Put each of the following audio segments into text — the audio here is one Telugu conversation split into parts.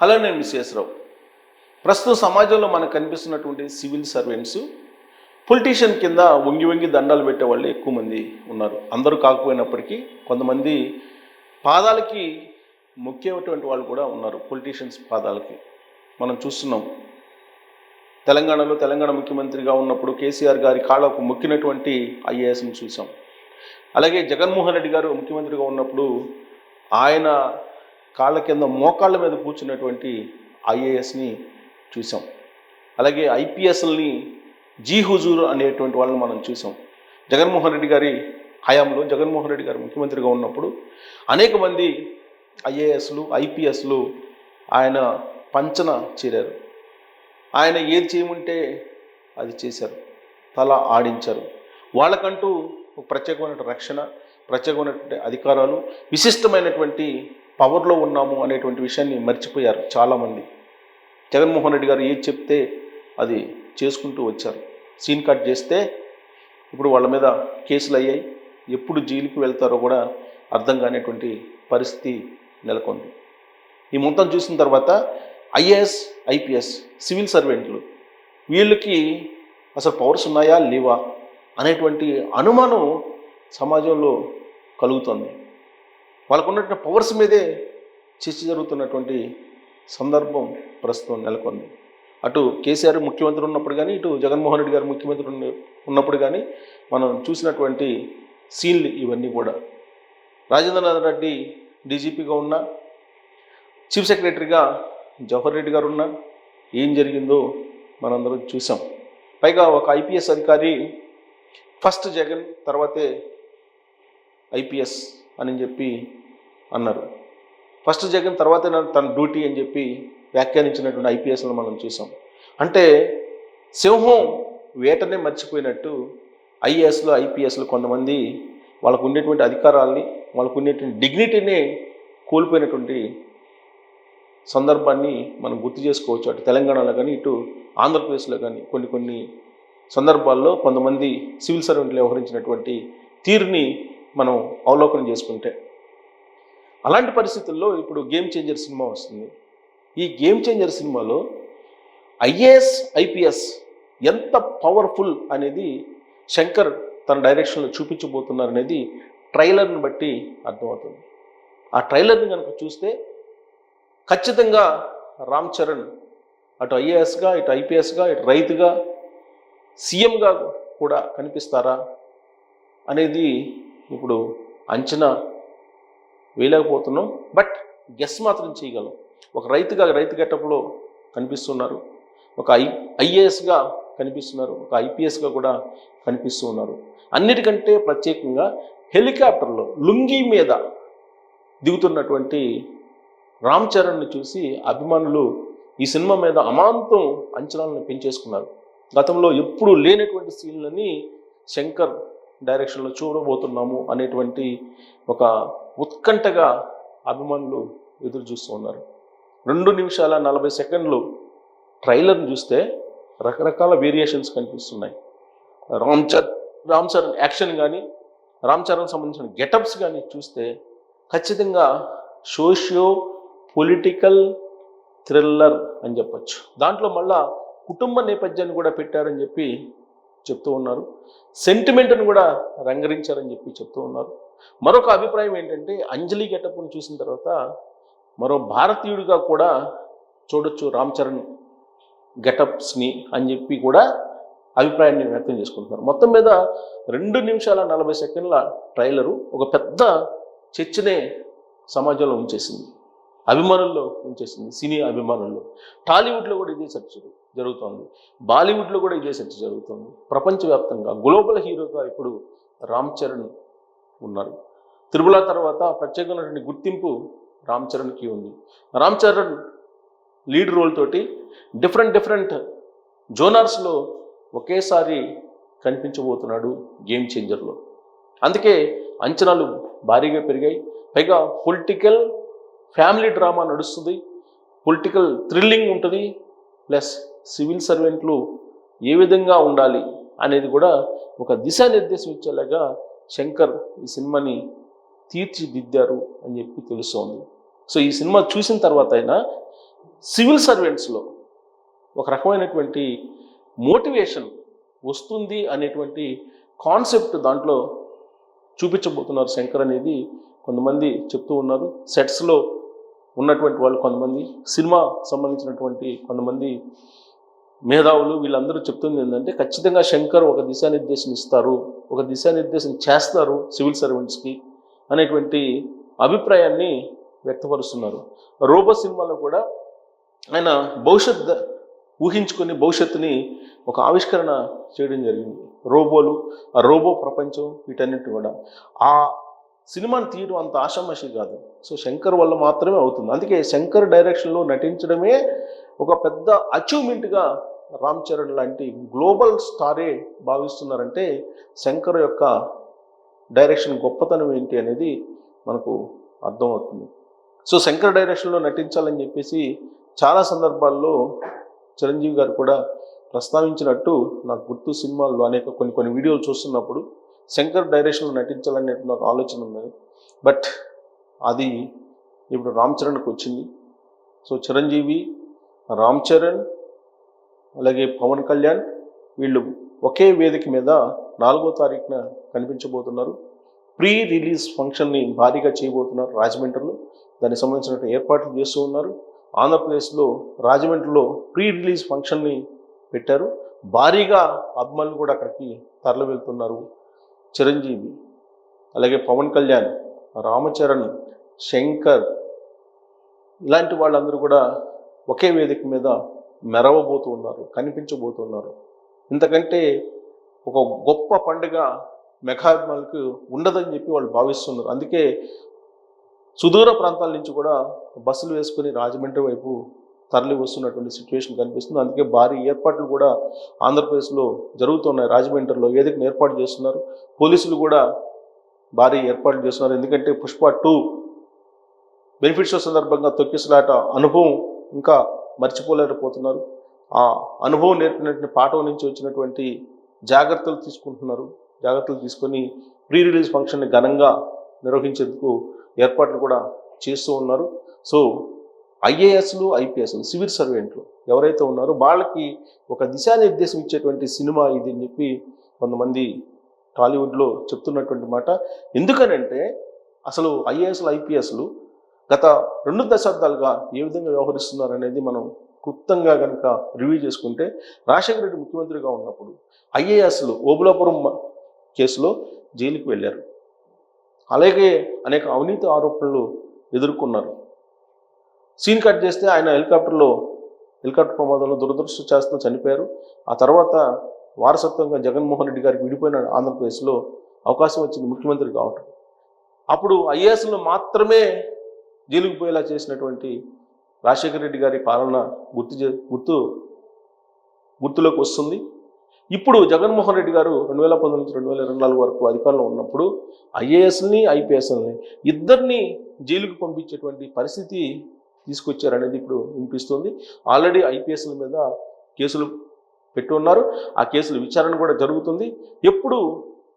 హలో నేను మిస్ రావు. ప్రస్తుతం సమాజంలో మనకు కనిపిస్తున్నటువంటి సివిల్ సర్వెంట్స్ పొలిటీషియన్ కింద వంగి వంగి దండాలు పెట్టే వాళ్ళు ఎక్కువ మంది ఉన్నారు. అందరూ కాకపోయినప్పటికీ కొంతమంది పాదాలకి మొక్కేటువంటి వాళ్ళు కూడా ఉన్నారు పొలిటీషియన్స్ పాదాలకి. మనం చూస్తున్నాం. తెలంగాణలో తెలంగాణ ముఖ్యమంత్రిగా ఉన్నప్పుడు కేసీఆర్ గారి కాళ్ళకు మొక్కినటువంటి ఐఏఎస్ని చూసాం. అలాగే జగన్మోహన్ రెడ్డి గారు ముఖ్యమంత్రిగా ఉన్నప్పుడు ఆయన కాళ్ళ కింద మోకాళ్ళ మీద కూర్చున్నటువంటి ఐఏఎస్ని చూసాం. అలాగే ఐపీఎస్ని జీ హుజూర్ అనేటువంటి వాళ్ళని మనం చూసాం. జగన్మోహన్ రెడ్డి గారి హయాంలో జగన్మోహన్ రెడ్డి గారు ముఖ్యమంత్రిగా ఉన్నప్పుడు అనేక మంది ఐఏఎస్లు ఐపీఎస్లు ఆయన పంచన చేరారు. ఆయన ఏది చేయమంటే అది చేశారు. తల ఆడించారు. వాళ్ళకంటూ ఒక రక్షణ ప్రత్యేకమైనటువంటి అధికారాలు విశిష్టమైనటువంటి పవర్లో ఉన్నాము అనేటువంటి విషయాన్ని మర్చిపోయారు చాలామంది. జగన్మోహన్ రెడ్డి గారు ఏది చెప్తే అది చేసుకుంటూ వచ్చారు. సీన్ కట్ చేస్తే ఇప్పుడు వాళ్ళ మీద కేసులు అయ్యాయి. ఎప్పుడు జైలుకి వెళ్తారో కూడా అర్థం కానిటువంటి పరిస్థితి నెలకొంది. ఈ మొత్తం చూసిన తర్వాత ఐఏఎస్ ఐపీఎస్ సివిల్ సర్వెంట్లు వీళ్ళకి అసలు పవర్స్ ఉన్నాయా లేవా అనేటువంటి అనుమానం సమాజంలో కలుగుతుంది. వాళ్ళకు ఉన్నటువంటి పవర్స్ మీదే చర్చ జరుగుతున్నటువంటి సందర్భం ప్రస్తుతం నెలకొంది. అటు కేసీఆర్ ముఖ్యమంత్రి ఉన్నప్పుడు కానీ ఇటు జగన్మోహన్ రెడ్డి గారు ముఖ్యమంత్రి ఉన్నప్పుడు కానీ మనం చూసినటువంటి సీన్లు ఇవన్నీ కూడా. రాజేంద్రనాథ్ రెడ్డి డీజీపీగా ఉన్న చీఫ్ సెక్రటరీగా జవహర్ రెడ్డి గారు ఉన్నా ఏం జరిగిందో మనందరం చూసాం. పైగా ఒక ఐపీఎస్ అధికారి ఫస్ట్ జగన్ తర్వాతే ఐపీఎస్ అని చెప్పి అన్నారు. ఫస్ట్ జగన్ తర్వాత తన డ్యూటీ అని చెప్పి వ్యాఖ్యానించినటువంటి ఐపీఎస్లను మనం చూసాం. అంటే సింహం వేటనే మర్చిపోయినట్టు ఐఏఎస్లు ఐపీఎస్లు కొంతమంది వాళ్ళకు ఉండేటువంటి అధికారాల్ని వాళ్ళకు ఉండేటువంటి డిగ్నిటీని కోల్పోయినటువంటి సందర్భాన్ని మనం గుర్తు చేసుకోవచ్చు. అటు తెలంగాణలో కానీ ఇటు ఆంధ్రప్రదేశ్లో కానీ కొన్ని కొన్ని సందర్భాల్లో కొంతమంది సివిల్ సర్వెంట్లు వ్యవహరించినటువంటి తీరుని మనం అవలోకనం చేసుకుంటే. అలాంటి పరిస్థితుల్లో ఇప్పుడు గేమ్ చేంజర్ సినిమా వస్తుంది. ఈ గేమ్ చేంజర్ సినిమాలో ఐఏఎస్ ఐపీఎస్ ఎంత పవర్ఫుల్ అనేది శంకర్ తన డైరెక్షన్లో చూపించబోతున్నారు అనేది ట్రైలర్ని బట్టి అర్థమవుతుంది. ఆ ట్రైలర్ని కనుక చూస్తే ఖచ్చితంగా రామ్ చరణ్ అటు ఐఏఎస్గా ఇటు ఐపీఎస్గా ఇటు రైతుగా సీఎంగా కూడా కనిపిస్తారా అనేది ఇప్పుడు అంచనా వేయలేకపోతున్నాం. బట్ గెస్ మాత్రం చేయగలం. ఒక రైతుగా రైతు గెటప్లో కనిపిస్తున్నారు. ఒక ఐ ఐఏఎస్గా కనిపిస్తున్నారు. ఒక ఐపీఎస్గా కూడా కనిపిస్తూ ఉన్నారు అన్నిటికంటే ప్రత్యేకంగా హెలికాప్టర్లో లుంగీ మీద దిగుతున్నటువంటి రామ్ చరణ్ని చూసి అభిమానులు ఈ సినిమా మీద అమాంతం అంచనాలను పెంచేసుకున్నారు. గతంలో ఎప్పుడూ లేనటువంటి సీన్లని శంకర్ డైరెక్షన్లో చూడబోతున్నాము అనేటువంటి ఒక ఉత్కంఠగా అభిమానులు ఎదురు చూస్తూ ఉన్నారు. రెండు నిమిషాల నలభై సెకండ్లు ట్రైలర్ని చూస్తే రకరకాల వేరియేషన్స్ కనిపిస్తున్నాయి. రామ్ చరణ్ రామ్ చరణ్ యాక్షన్ కానీ రామ్ చరణ్ సంబంధించిన గెటప్స్ కానీ చూస్తే ఖచ్చితంగా సోషియో పొలిటికల్ థ్రిల్లర్ అని చెప్పచ్చు. దాంట్లో మళ్ళా కుటుంబ నేపథ్యాన్ని కూడా పెట్టారని చెప్పి చెప్తూ ఉన్నారు. సెంటిమెంట్ని కూడా రంగరించారని చెప్పి చెప్తూ ఉన్నారు. మరొక అభిప్రాయం ఏంటంటే అంజలి గెటప్ను చూసిన తర్వాత మరో భారతీయుడిగా కూడా చూడొచ్చు రామ్ చరణ్ గెటప్స్ని అని చెప్పి కూడా అభిప్రాయాన్ని వ్యక్తం చేసుకుంటున్నారు. మొత్తం మీద రెండు నిమిషాల నలభై సెకండ్ల ట్రైలరు ఒక పెద్ద చర్చనే సమాజంలో ఉంచేసింది. అభిమానుల్లో ఉంచేసింది సినీ అభిమానుల్లో. టాలీవుడ్లో కూడా ఇదే చర్చ జరుగుతోంది. బాలీవుడ్లో కూడా ఇదే చర్చ జరుగుతోంది. ప్రపంచవ్యాప్తంగా గ్లోబల్ హీరోగా ఇప్పుడు రామ్ చరణ్ ఉన్నారు. తిరుమల తర్వాత ప్రత్యేకమైనటువంటి గుర్తింపు రామ్ చరణ్కి ఉంది. రామ్ చరణ్ లీడ్ రోల్ తోటి డిఫరెంట్ డిఫరెంట్ జోనర్స్లో ఒకేసారి కనిపించబోతున్నాడు గేమ్ చేంజర్లో. అందుకే అంచనాలు భారీగా పెరిగాయి. పైగా పొలిటికల్ ఫ్యామిలీ డ్రామా నడుస్తుంది. పొలిటికల్ థ్రిల్లింగ్ ఉంటుంది. ప్లస్ సివిల్ సర్వెంట్లు ఏ విధంగా ఉండాలి అనేది కూడా ఒక దిశానిర్దేశం ఇచ్చేలాగా శంకర్ ఈ సినిమాని తీర్చిదిద్దారు అని చెప్పి తెలుస్తోంది. సో ఈ సినిమా చూసిన తర్వాత అయినా సివిల్ సర్వెంట్స్లో ఒక రకమైనటువంటి మోటివేషన్ వస్తుంది అనేటువంటి కాన్సెప్ట్ దాంట్లో చూపించబోతున్నారు శంకర్ అనేది. కొంతమంది చెప్తూ ఉన్నారు. సెట్స్లో ఉన్నటువంటి వాళ్ళు కొంతమంది సినిమా సంబంధించినటువంటి కొంతమంది మేధావులు వీళ్ళందరూ చెప్తుంది ఏంటంటే ఖచ్చితంగా శంకర్ ఒక దిశానిర్దేశం ఇస్తారు ఒక దిశానిర్దేశం చేస్తారు సివిల్ సర్వెంట్స్కి అనేటువంటి అభిప్రాయాన్ని వ్యక్తపరుస్తున్నారు. రోబో సినిమాలో కూడా ఆయన భవిష్యత్ ఊహించుకొని భవిష్యత్తుని ఒక ఆవిష్కరణ చేయడం జరిగింది. రోబోలు ఆ రోబో ప్రపంచం వీటన్నిటి కూడా. ఆ సినిమాని తీయడం అంత ఆషామాషి కాదు. సో శంకర్ వల్ల మాత్రమే అవుతుంది. అందుకే శంకర్ డైరెక్షన్లో నటించడమే ఒక పెద్ద అచీవ్మెంట్గా రామ్ చరణ్ లాంటి గ్లోబల్ స్టారే భావిస్తున్నారంటే శంకర్ యొక్క డైరెక్షన్ గొప్పతనం ఏంటి అనేది మనకు అర్థమవుతుంది. సో శంకర్ డైరెక్షన్లో నటించాలని చెప్పేసి చాలా సందర్భాల్లో చిరంజీవి గారు కూడా ప్రస్తావించినట్టు నాకు గుర్తు సినిమాల్లో అనేక కొన్ని కొన్ని వీడియోలు చూస్తున్నప్పుడు శంకర్ డైరెక్షన్లో నటించాలని నాకు ఆలోచన ఉన్నది. బట్ అది ఇప్పుడు రామ్ చరణ్కి వచ్చింది. సో చిరంజీవి రామ్ చరణ్ అలాగే పవన్ కళ్యాణ్ వీళ్ళు ఒకే వేదిక మీద నాలుగో తారీఖున కనిపించబోతున్నారు. ప్రీ రిలీజ్ ఫంక్షన్ని భారీగా చేయబోతున్నారు రాజమండ్రిలో. దానికి సంబంధించిన ఏర్పాట్లు చేస్తూ ఉన్నారు. ఆంధ్రప్రదేశ్లో రాజమండ్రిలో ప్రీ రిలీజ్ ఫంక్షన్ని పెట్టారు. భారీగా అభిమానులు కూడా అక్కడికి తరలి వెళ్తున్నారు చిరంజీవి అలాగే పవన్ కళ్యాణ్ రామచరణ్ శంకర్ ఇలాంటి వాళ్ళందరూ కూడా ఒకే వేదిక మీద మెరవబోతూ ఉన్నారు కనిపించబోతున్నారు ఇంతకంటే ఒక గొప్ప పండుగ మెఘాభిమానులకు ఉండదని చెప్పి వాళ్ళు భావిస్తున్నారు. అందుకే సుదూర ప్రాంతాల నుంచి కూడా బస్సులు వేసుకుని రాజమండ్రి వైపు తరలి వస్తున్నటువంటి సిచ్యువేషన్ కనిపిస్తుంది. అందుకే భారీ ఏర్పాట్లు కూడా ఆంధ్రప్రదేశ్లో జరుగుతున్నాయి. రాజమండ్రిలో ఏదైనా ఏర్పాటు చేస్తున్నారు పోలీసులు కూడా భారీ ఏర్పాట్లు చేస్తున్నారు. ఎందుకంటే పుష్ప టూ బెనిఫిట్స్ సందర్భంగా తొక్కిసలాట అనుభవం ఇంకా మర్చిపోలేకపోతున్నారు. ఆ అనుభవం నేర్పినటువంటి పాఠం నుంచి వచ్చినటువంటి జాగ్రత్తలు తీసుకుంటున్నారు. జాగ్రత్తలు తీసుకొని ప్రీ రిలీజ్ ఫంక్షన్ని ఘనంగా నిర్వహించేందుకు ఏర్పాట్లు కూడా చేస్తూ ఉన్నారు. సో ఐఏఎస్లు ఐపీఎస్లు సివిల్ సర్వెంట్లు ఎవరైతే ఉన్నారో వాళ్ళకి ఒక దిశానిర్దేశం ఇచ్చేటువంటి సినిమా ఇది అని చెప్పి కొంతమంది టాలీవుడ్లో చెప్తున్నటువంటి మాట. ఎందుకనంటే అసలు ఐఏఎస్లు ఐపీఎస్లు గత రెండు దశాబ్దాలుగా ఏ విధంగా వ్యవహరిస్తున్నారు అనేది మనం క్లుప్తంగా కనుక రివ్యూ చేసుకుంటే రాజశేఖర రెడ్డి ముఖ్యమంత్రిగా ఉన్నప్పుడు ఐఏఎస్లు ఓబులాపురం కేసులో జైలుకి వెళ్ళారు. అలాగే అనేక అవినీతి ఆరోపణలు ఎదుర్కొన్నారు. సీన్ కట్ చేస్తే ఆయన హెలికాప్టర్లో హెలికాప్టర్ ప్రమాదంలో దురదృష్టశాస్త్రం చనిపోయారు. ఆ తర్వాత వారసత్వంగా జగన్మోహన్ రెడ్డి గారికి విడిపోయిన ఆంధ్రప్రదేశ్లో అవకాశం వచ్చింది ముఖ్యమంత్రి కావటం. అప్పుడు ఐఏఎస్లో మాత్రమే జైలుకు పోయేలా చేసినటువంటి రాజశేఖర రెడ్డి గారి పాలన గుర్తు చే- గుర్తు గుర్తులోకి వస్తుంది. ఇప్పుడు జగన్మోహన్ రెడ్డి గారు రెండు వేల పంతొమ్మిది నుంచి రెండు వేల ఇరవై నాలుగు వరకు అధికారంలో ఉన్నప్పుడు ఐఏఎస్ని ఐపీఎస్ని ఇద్దరిని జైలుకు పంపించేటువంటి పరిస్థితి తీసుకొచ్చారనేది ఇప్పుడు వినిపిస్తుంది. ఆల్రెడీ ఐపీఎస్ల మీద కేసులు పెట్టి ఉన్నారు ఆ కేసుల విచారణ కూడా జరుగుతుంది. ఎప్పుడు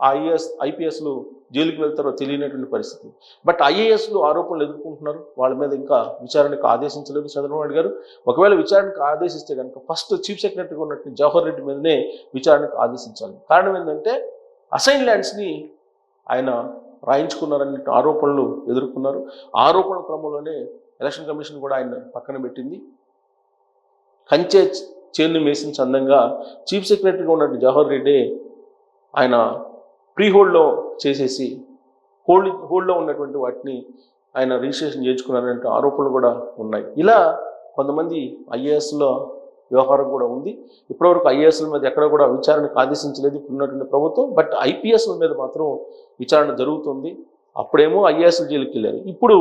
ఆ ఐఏఎస్ ఐపీఎస్లు జైలుకి వెళ్తారో తెలియనటువంటి పరిస్థితి. బట్ ఐఏఎస్లు ఆరోపణలు ఎదుర్కొంటున్నారు. వాళ్ళ మీద ఇంకా విచారణకు ఆదేశించలేదు చంద్రబాబు నాయుడు గారు. ఒకవేళ విచారణకు ఆదేశిస్తే కనుక ఫస్ట్ చీఫ్ సెక్రటరీగా ఉన్నట్టు జవహర్ రెడ్డి మీదనే విచారణకు ఆదేశించాలి. కారణం ఏంటంటే అసైన్ ల్యాండ్స్ని ఆయన రాయించుకున్నారనే ఆరోపణలు ఎదుర్కొన్నారు. ఆరోపణ క్రమంలోనే ఎలక్షన్ కమిషన్ కూడా ఆయన పక్కన పెట్టింది. కంచె చేను మేసిన చందంగా చీఫ్ సెక్రటరీగా ఉన్నట్టు జవహర్ రెడ్డి ఆయన ప్రీ హోల్డ్లో చేసేసి హోల్డ్ హోల్డ్లో ఉన్నటువంటి వాటిని ఆయన రిజిస్ట్రేషన్ చేయించుకున్నారంటే ఆరోపణలు కూడా ఉన్నాయి. ఇలా కొంతమంది ఐఏఎస్లో వ్యవహారం కూడా ఉంది. ఇప్పటివరకు ఐఏఎస్ల మీద ఎక్కడ కూడా విచారణకు ఆదేశించలేదు ఇప్పుడు ఉన్నటువంటి ప్రభుత్వం బట్ ఐపీఎస్ల మీద మాత్రం విచారణ జరుగుతుంది. అప్పుడేమో ఐఏఎస్లు జైలుకి వెళ్ళారు ఇప్పుడు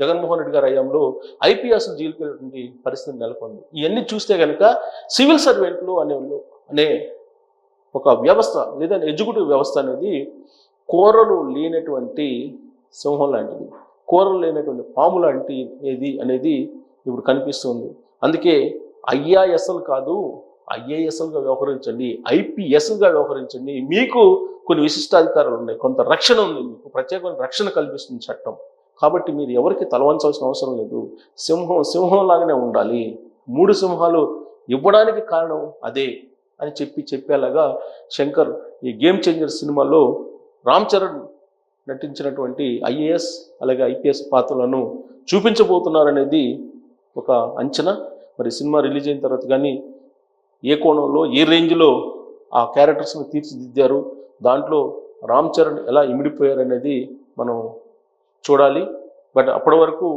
జగన్మోహన్ రెడ్డి గారి హయాంలో ఐపీఎస్లు జీలుకునేటువంటి పరిస్థితి నెలకొంది. ఇవన్నీ చూస్తే కనుక సివిల్ సర్వెంట్లు అనే అనే ఒక వ్యవస్థ లేదా ఎగ్జిక్యూటివ్ వ్యవస్థ అనేది కూరలు లేనటువంటి సింహం లాంటిది. కూరలు లేనటువంటి పాము లాంటి ఏది అనేది ఇప్పుడు కనిపిస్తుంది. అందుకే ఐఆర్ఎస్ఎల్ కాదు ఐఏఎస్ఎల్గా వ్యవహరించండి ఐపీఎస్గా వ్యవహరించండి. మీకు కొన్ని విశిష్టాధికారాలు ఉన్నాయి కొంత రక్షణ ఉంది మీకు ప్రత్యేకమైన రక్షణ కల్పిస్తుంది చట్టం. కాబట్టి మీరు ఎవరికి తలవంచాల్సిన అవసరం లేదు. సింహం సింహం లాగానే ఉండాలి. మూడు సింహాలు ఇవ్వడానికి కారణం అదే అని చెప్పి చెప్పేలాగా శంకర్ ఈ గేమ్ చేంజర్ సినిమాలో రామ్ చరణ్ నటించినటువంటి ఐఏఎస్ అలాగే ఐపీఎస్ పాత్రలను చూపించబోతున్నారనేది ఒక అంచనా. మరి సినిమా రిలీజ్ అయిన తర్వాత కానీ ఏ కోణంలో ఏ రేంజ్లో ఆ క్యారెక్టర్స్ని తీర్చిదిద్దారు దాంట్లో రామ్ చరణ్ ఎలా ఇమిడిపోయారు అనేది మనం చూడాలి. బట్ అప్పటి వరకు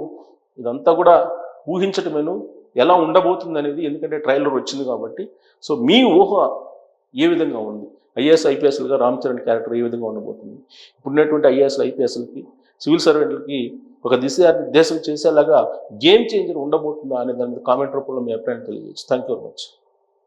ఇదంతా కూడా ఊహించటమేను ఎలా ఉండబోతుంది అనేది ఎందుకంటే ట్రైలర్ వచ్చింది కాబట్టి. సో మీ ఊహ ఏ విధంగా ఉంది? ఐఏఎస్ ఐపీఎస్లుగా రామ్ చరణ్ క్యారెక్టర్ ఏ విధంగా ఉండబోతుంది? ఇప్పుడున్నటువంటి ఐఏఎస్ ఐపీఎస్లకి సివిల్ సర్వెంట్లకి ఒక దిశ దేశం చేసేలాగా గేమ్ చేంజర్ ఉండబోతుందా అనే దాని మీద కామెంట్ రూపంలో మీ అభిప్రాయం తెలియజేచ్చు థ్యాంక్ యూ వెరీ మచ్